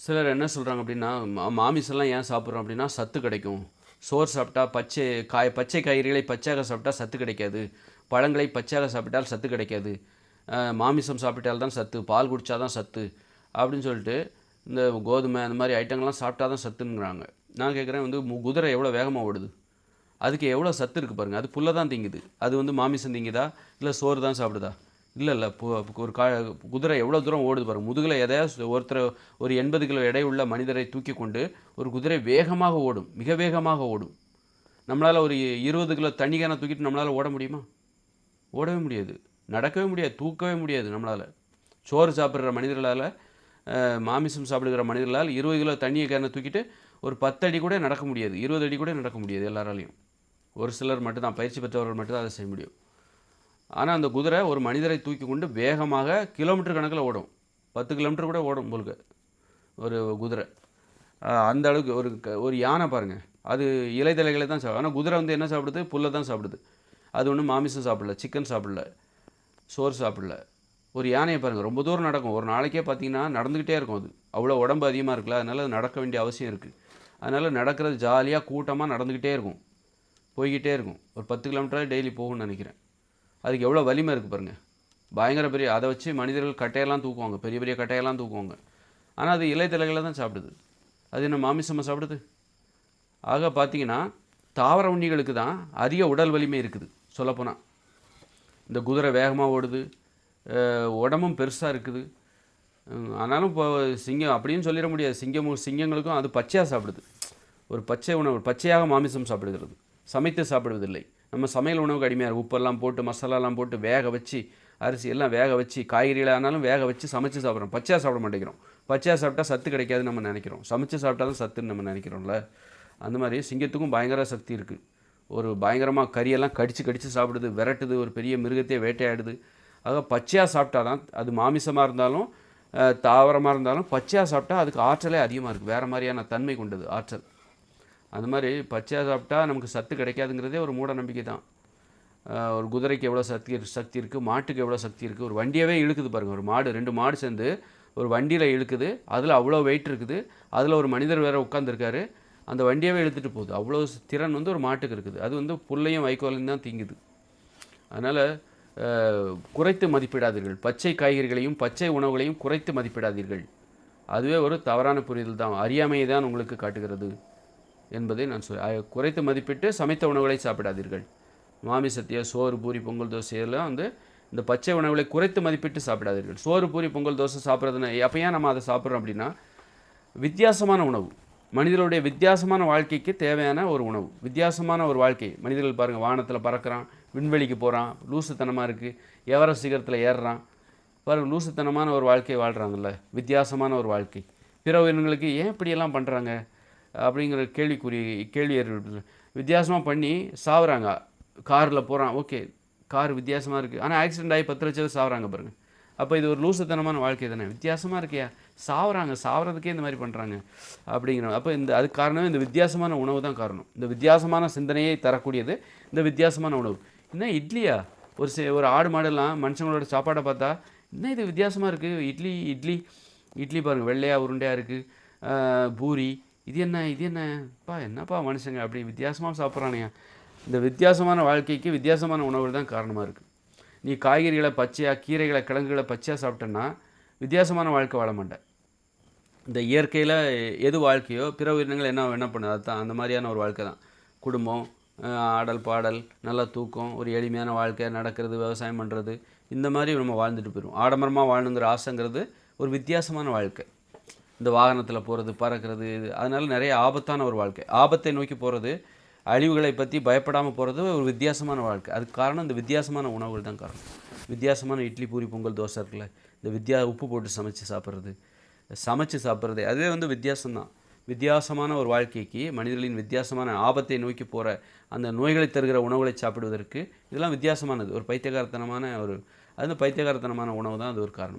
சிலர் என்ன சொல்கிறாங்க அப்படின்னா மாமிசெல்லாம் மாமிசம்லாம் ஏன் சாப்பிட்றோம் அப்படின்னா சத்து கிடைக்கும். சோறு சாப்பிட்டா பச்சை காய் பச்சை காய்கறிகளை பச்சையாக சாப்பிட்டா சத்து கிடைக்காது. பழங்களை பச்சையாக சாப்பிட்டால் சத்து கிடைக்காது. மாமிசம் சாப்பிட்டால் தான் சத்து பால் குடித்தா தான் சத்து அப்படின்னு சொல்லிட்டு இந்த கோதுமை அந்த மாதிரி ஐட்டங்கள்லாம் சாப்பிட்டா தான் சத்துங்கிறாங்க நான் கேட்குறேன் வந்து மு- குதிரை எவ்வளோ வேகமாக ஓடுது? அதுக்கு எவ்வளோ சத்து இருக்குது பாருங்கள் அது புல்லை தான் திங்குது. அது வந்து மாமிசம் திங்குதா? இல்லை சோறு தான் சாப்பிடுதா? இல்லை இல்லை ஒரு கா குதிரை எவ்வளோ தூரம் ஓடுது பாருங்க முதுகில் எதையாவது ஒருத்தர் ஒரு எண்பது கிலோ எடை உள்ள மனிதரை தூக்கி கொண்டு ஒரு குதிரை வேகமாக ஓடும் மிக வேகமாக ஓடும். நம்மளால் ஒரு இருபது கிலோ தண்ணி தூக்கிட்டு நம்மளால் ஓட முடியுமா? ஓடவே முடியாது. நடக்கவே முடியாது தூக்கவே முடியாது நம்மளால். சோறு சாப்பிட்ற மனிதர்களால் மாமிசம் சாப்பிடுகிற மனிதர்களால் இருபது கிலோ தண்ணியை கேன தூக்கிட்டு ஒரு பத்து அடி கூட நடக்க முடியாது இருபது அடி கூட நடக்க முடியாது எல்லாராலையும். ஒரு சிலர் மட்டும்தான் பயிற்சி பெற்றவர்கள் மட்டும்தான் அதை செய்ய முடியும். ஆனால் அந்த குதிரை ஒரு மனிதரை தூக்கி கொண்டு வேகமாக கிலோமீட்டர் கணக்கில் ஓடும். பத்து கிலோமீட்டர் கூட ஓடும் உங்களுக்கு ஒரு குதிரை. அந்த அளவுக்கு ஒரு க- ஒரு யானை பாருங்கள் அது இலைதலைகளை தான் சாப்பிடும். ஆனால் குதிரை வந்து என்ன சாப்பிடுது? புல்லை தான் சாப்பிடுது. அது ஒன்றும் மாமிசம் சாப்பிடல சிக்கன் சாப்பிடல சோறு சாப்பிடல. ஒரு யானையை பாருங்கள் ரொம்ப தூரம் நடக்கும். ஒரு நாளைக்கே பார்த்தீங்கன்னா நடந்துக்கிட்டே இருக்கும் அது. அவ்வளோ உடம்பு அதிகமாக இருக்குல்ல அதனால் அது நடக்க வேண்டிய அவசியம் இருக்குது அதனால் நடக்கிறது ஜாலியாக கூட்டமாக நடந்துக்கிட்டே இருக்கும். போய்கிட்டே இருக்கும். ஒரு பத்து கிலோமீட்டராக டெய்லி போகும்னு நினைக்கிறேன். அதுக்கு எவ்வளோ வலிமை இருக்குது பாருங்கள் பயங்கர பெரிய அதை வச்சு மனிதர்கள் கட்டையெல்லாம் தூக்குவாங்க. பெரிய பெரிய கட்டையெல்லாம் தூக்குவாங்க. ஆனால் அது இலைத்தலைகளை தான் சாப்பிடுது. அது என்ன மாமிசமாக சாப்பிடுது? ஆக பார்த்தீங்கன்னா தாவர உண்ணிகளுக்கு தான் அதிக உடல் வலிமை இருக்குது. சொல்லப்போனால் இந்த குதிரை வேகமாக ஓடுது. உடம்பும் பெருசாக இருக்குது. ஆனாலும் இப்போ சிங்கம் அப்படின்னு சொல்லிட முடியாது. சிங்கம் சிங்கங்களுக்கும் அது பச்சையாக சாப்பிடுது. ஒரு பச்சை உணவு பச்சையாக மாமிசம் சாப்பிடுகிறது. சமைத்து சாப்பிடுவதில்லை. நம்ம சமையல் உணவுக்கு அடிமையாக இருக்கு. உப்பெல்லாம் போட்டு மசாலாலாம் போட்டு வேக வச்சு அரிசி எல்லாம் வேக வச்சு காய்கறிகள் ஆனாலும் வேக வச்சு சமைச்சு சாப்பிட்றோம். பச்சையாக சாப்பிட மாட்டேங்கிறோம். பச்சையாக சாப்பிட்டா சத்து கிடைக்காதுன்னு நம்ம நினைக்கிறோம். சமைச்சு சாப்பிட்டா தான் சத்துன்னு நம்ம நினைக்கிறோம்ல. அந்த மாதிரி சிங்கத்துக்கும் பயங்கர சக்தி இருக்குது ஒரு பயங்கரமாக கறியெல்லாம் கடித்து கடித்து சாப்பிடுது விரட்டுது ஒரு பெரிய மிருகத்தையே வேட்டையாடுது. ஆக பச்சையாக சாப்பிட்டா தான் அது மாமிசமாக இருந்தாலும் தாவரமாக இருந்தாலும் பச்சையாக சாப்பிட்டா அதுக்கு ஆற்றலே அதிகமாக இருக்குது வேறு மாதிரியான தன்மை கொண்டது ஆற்றல். அந்த மாதிரி பச்சையாக சாப்பிட்டா நமக்கு சத்து கிடைக்காதுங்கிறதே ஒரு மூட நம்பிக்கை தான். ஒரு குதிரைக்கு எவ்வளோ சக்தி சக்தி இருக்குது மாட்டுக்கு எவ்வளோ சக்தி இருக்குது ஒரு வண்டியவே இழுக்குது பாருங்கள் ஒரு மாடு ரெண்டு மாடு சேர்ந்து ஒரு வண்டியில் இழுக்குது அதில் அவ்வளோ வெயிட் இருக்குது அதில் ஒரு மனிதர் வேறு உட்காந்துருக்காரு அந்த வண்டியவே இழுத்துட்டு போகுது. அவ்வளோ திறன் வந்து ஒரு மாட்டுக்கு இருக்குது. அது வந்து புல்லையும் வைக்கோலையும் தான் தீங்குது. அதனால் குறைத்து மதிப்பிடாதீர்கள். பச்சை காய்கறிகளையும் பச்சை உணவுகளையும் குறைத்து மதிப்பிடாதீர்கள். அதுவே ஒரு தவறான புரிதல் தான். அறியாமையை தான் உங்களுக்கு காட்டுகிறது. என்பதை நான் சொல் குறைத்து மதிப்பிட்டு சமைத்த உணவுகளை சாப்பிடாதீர்கள். மாமிசத்தையோ சோறு பூரி பொங்கல் தோசையெல்லாம் வந்து இந்த பச்சை உணவுகளை குறைத்து மதிப்பிட்டு சாப்பிடாதீர்கள். சோறு பூரி பொங்கல் தோசை சாப்பிட்றதுனா அப்போ ஏன் நம்ம அதை சாப்பிட்றோம் அப்படின்னா வித்தியாசமான உணவு. மனிதர்களுடைய வித்தியாசமான வாழ்க்கைக்கு தேவையான ஒரு உணவு. வித்தியாசமான ஒரு வாழ்க்கை. மனிதர்கள் பாருங்கள் வானத்தில் பறக்கிறான் விண்வெளிக்கு போகிறான் லூசுத்தனமாக இருக்குது எவர சிகரத்தில் ஏறுறான். பாருங்க லூசுத்தனமான ஒரு வாழ்க்கை வாழ்கிறாங்கல்ல வித்தியாசமான ஒரு வாழ்க்கை. பிற உயிரினங்களுக்கு ஏன் இப்படியெல்லாம் பண்ணுறாங்க அப்படிங்கிற கேள்விக்குறி கேள்வி ஏற்படுது. வித்தியாசமாக பண்ணி சாவுறாங்க. காரில் போகிறான் ஓகே கார் வித்தியாசமாக இருக்குது ஆனால் ஆக்சிடென்ட் ஆகி பத்து லட்சம் சாவுறாங்க பாருங்கள் அப்போ இது ஒரு லூசுத்தனமான வாழ்க்கை தானே? வித்தியாசமாக இருக்கியா? சாவுறாங்க. சாவறதுக்கே இந்த மாதிரி பண்ணுறாங்க அப்படிங்கிற அப்போ இந்த அதுக்கு காரணமே இந்த வித்தியாசமான உணவு தான் காரணம். இந்த வித்தியாசமான சிந்தனையை தரக்கூடியது இந்த வித்தியாசமான உணவு. என்ன இட்லியா? ஒரு சே ஒரு ஆடு மாடெல்லாம் மனுஷங்களோட சாப்பாடை பார்த்தா என்ன இது வித்தியாசமாக இருக்குது இட்லி இட்லி இட்லி பாருங்கள் வெள்ளையாக உருண்டையாக இருக்குது பூரி இது என்ன இது என்னப்பா என்னப்பா மனுஷங்க அப்படி வித்தியாசமாக சாப்பிட்றானுங்க. இந்த வித்தியாசமான வாழ்க்கைக்கு வித்தியாசமான உணவுகள் தான் காரணமாக இருக்குது நீ காய்கறிகளை பச்சையாக கீரைகளை கிழங்குகளை பச்சையாக சாப்பிட்டேன்னா வித்தியாசமான வாழ்க்கை வாழ மாட்டேன் இந்த இயற்கையில் எது வாழ்க்கையோ பிற உயிரினங்கள் என்ன என்ன பண்ணுது? அதுதான் அந்த மாதிரியான ஒரு வாழ்க்கை தான். குடும்பம் ஆடல் பாடல் நல்ல தூக்கம் ஒரு எளிமையான வாழ்க்கை நடக்கிறது விவசாயம் பண்ணுறது இந்த மாதிரி நம்ம வாழ்ந்துட்டு போயிடும் ஆடம்பரமாக வாழணுங்கிற ஆசைங்கிறது ஒரு வித்தியாசமான வாழ்க்கை. இந்த வாகனத்தில் போகிறது பறக்கிறது இது அதனால் நிறைய ஆபத்தான ஒரு வாழ்க்கை. ஆபத்தை நோக்கி போகிறது அழிவுகளை பற்றி பயப்படாமல் போகிறது ஒரு வித்தியாசமான வாழ்க்கை. அதுக்கு காரணம் இந்த வித்தியாசமான உணவுகள் தான் காரணம். வித்தியாசமான இட்லி பூரி பொங்கல் தோசை இருக்குல்ல இந்த வித்தியா உப்பு போட்டு சமைச்சு சாப்பிட்றது சமைச்சு சாப்பிட்றது அதுவே வந்து வித்தியாசம்தான். வித்தியாசமான ஒரு வாழ்க்கைக்கு மனிதர்களின் வித்தியாசமான ஆபத்தை நோக்கி போகிற அந்த நோய்களை தருகிற உணவுகளை சாப்பிடுவதற்கு இதெல்லாம் வித்தியாசமானது. ஒரு பைத்தியகாரத்தனமான ஒரு அது பைத்தியகாரத்தனமான உணவு தான் அது ஒரு காரணம்.